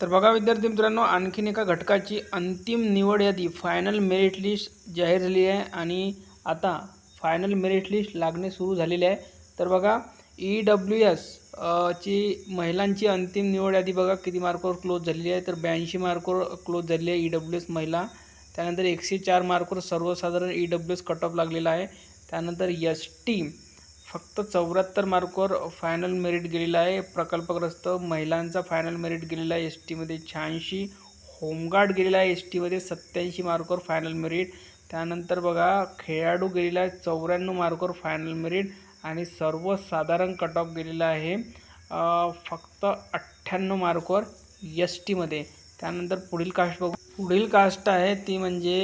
तर बघा विद्यार्थी मित्रांनो आणखीन एका घटकाची अंतिम निवड यादी फायनल मेरिट लिस्ट जाहीर झाली आहे आणि आता फायनल मेरिट लिस्ट लागणे सुरू झालेले आहे. तर बघा ई डब्ल्यू एस ची महिलांची अंतिम निवड यादी बघा किती मार्कवर क्लोज झालेली आहे. तर ब्याऐंशी मार्कवर क्लोज झालेली आहे ई डब्ल्यू एस महिला. त्यानंतर एकशे चार मार्कवर सर्वसाधारण E W S cut off लागलेला आहे. त्यानंतर एस टी फक्त चौऱ्याहत्तर मार्कवर फायनल मेरिट गेलेला आहे. प्रकल्पग्रस्त महिलांचा फायनल मेरिट गेलेला आहे. एस टीमध्ये शहाऐंशी होमगार्ड गेलेला आहे. एस टीमध्ये सत्याऐंशी मार्कवर फायनल मेरिट त्यानंतर बघा खेळाडू गेलेला आहे. चौऱ्याण्णव मार्कवर फायनल मेरिट आणि सर्वसाधारण कट ऑफ गेलेला आहे. फक्त अठ्ठ्याण्णव मार्कवर एस टीमध्ये त्यानंतर पुढील कास्ट बघू. पुढील कास्ट आहे ती म्हणजे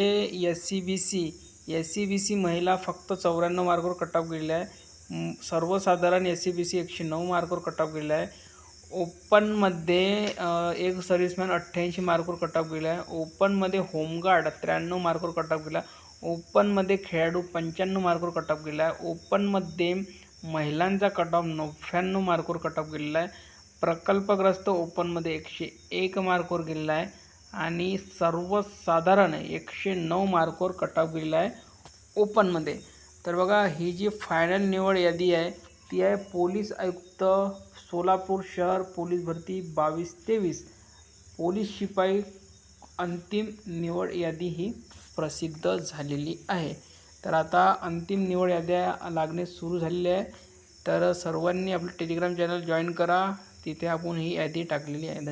S C B C S C B C महिला फक्त चौऱ्याण्णव मार्कवर कट ऑफ गेलेला आहे. सर्वसाधारण एस सी बी सी एकशे नऊ मार्कवर कट ऑफ गेलेला आहे. ओपनमध्ये एक सर्व्हिसमॅन अठ्ठ्याऐंशी मार्कवर कट ऑफ गेला आहे. ओपनमध्ये होमगार्ड त्र्याण्णव मार्कवर कट ऑफ गेला ओपनमध्ये खेळाडू पंच्याण्णव मार्कवर कट ऑफ गेला आहे. ओपनमध्ये महिलांचा कट ऑफ नव्याण्णव मार्कवर कट ऑफ गेलेला आहे. प्रकल्पग्रस्त ओपनमध्ये एकशे एक मार्कवर गेलेला आहे. आणि सर्वसाधारण एकशे नऊ मार्कवर कट ऑफ गेलेला आहे. ओपनमध्ये तर बघा ही जी फायनल निवड यादी आहे ती आहे पोलीस आयुक्त सोलापूर शहर पोलीस भरती बावीस तेवीस. पोलीस शिपाई अंतिम निवड यादी ही प्रसिद्ध झालेली आहे. तर आता अंतिम निवड याद्या लागणे सुरू झालेली आहे. तर सर्वांनी आपलं टेलिग्राम चॅनल जॉईन करा. तिथे आपण ही यादी टाकलेली आहे.